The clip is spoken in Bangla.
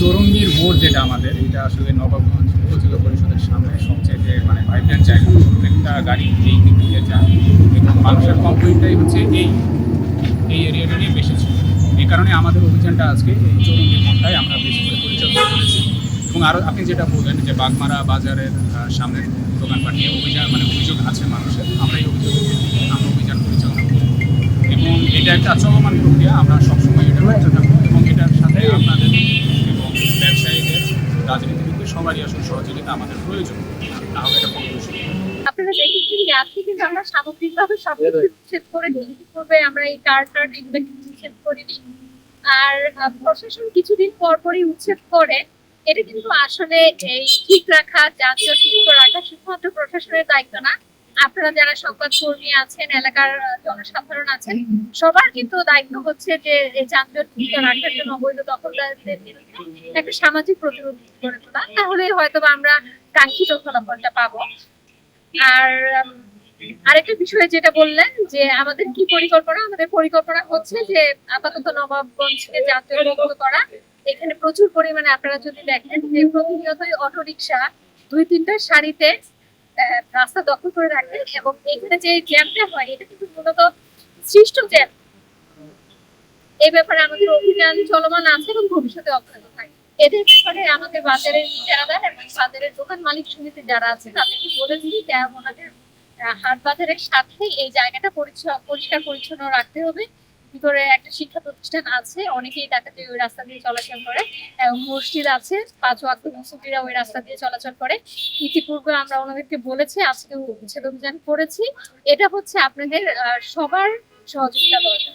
চৌরঙ্গীর মোড় যেটা আমাদের, এটা আসলে নবাবগঞ্জ উপজেলা পরিষদের সামনে সবচেয়ে মানে ভাইব্রেন্ট জায়গা। প্রত্যেকটা গাড়ি এই দিক থেকে যায়। এবং মানুষের কমপ্লেনটাই হচ্ছে এই এই এরিয়াটা নিয়ে বেশি ছিল। এই কারণে আমাদের অভিযানটা আজকে এই চৌরঙ্গীর মোড়টাই আমরা বেশি করে পরিচালনা করেছি। এবং আরও আপনি যেটা বললেন যে বাগমারা বাজারের সামনের দোকানপাট নিয়ে অভিযান মানে অভিযোগ আছে মানুষের, আমরা এই অভিযোগ আমরা অভিযান পরিচালনা করি এবং এটা একটা চলমান প্রক্রিয়া, আমরা সবসময় এটা করতে থাকব। সবারই আসলে সহযোগিতা আমাদের প্রয়োজন। তাহলে এটা ফলপ্রসূ। আপনারা দেখেছেন যে আজকে কিন্তু আমরা সামগ্রিকভাবে সব কিছু উচ্ছেদ করে দিই। পূর্বে আমরা এই কার্টার এগুলো কিন্তু উচ্ছেদ করিনি। আর প্রশাসন কিছুদিন পর পরই উচ্ছেদ করে। এটা কিন্তু আসলে এই ঠিক রাখা জাতীয় মুক্ত রাখা শুধুমাত্র প্রশাসনের দায়িত্ব না আপনারা যারা সংবাদ কর্মী আছেন, এলাকার জনসাধারণ আছেন, সবার কিন্তু দায়িত্ব হচ্ছে যে এই যানজট মুক্ত রাখার জন্য অবৈধ দখলদারদের বিরুদ্ধে একটা সামাজিক প্রতিরোধ গড়ে তোলা। তাহলে হয়তো আমরা কাঙ্ক্ষিত ফলাফলটা পাবো। আর আরেকটা বিষয় যেটা বললেন যে আমাদের কি পরিকল্পনা? আমাদের পরিকল্পনা হচ্ছে যে আপাতত নবাবগঞ্জকে যাত্রীমুক্ত করা। এখানে প্রচুর পরিমাণে আপনারা যদি দেখেন যে প্রতিনিয়তই অটো রিক্সা দুই তিনটা সারিতে রাস্তা দখল করে রাখে এবং এখানে যে জ্যামটা হয় এটা কিন্তু মূলত সৃষ্ট জ্যাম। এই ব্যাপারে আমাদের অভিযান চলমান আছে এবং ভবিষ্যতে অব্যাহত থাকবে। এদের ব্যাপারে আমাদের বাজারের ইজারাদার এবং বাজারের দোকান মালিক সমিতি যারা আছে তাদেরকে যে ওনাদের আহ, হাট বাজারের সাথে এই জায়গাটা পরিষ্কার পরিচ্ছন্ন রাখতে হবে। ভিতরে একটা শিক্ষা প্রতিষ্ঠান আছে, অনেকেই ডাকাতে ওই রাস্তা দিয়ে চলাচল করে। এবং মসজিদ আছে, পাঁচ ওয়াক্ত মসজিদরা ওই রাস্তা দিয়ে চলাচল করে। ইতিপূর্বে আমরা ওনাদেরকে বলেছি আজকে উচ্ছেদ অভিযান করেছি। এটা হচ্ছে আপনাদের সবার সহযোগিতা দরকার।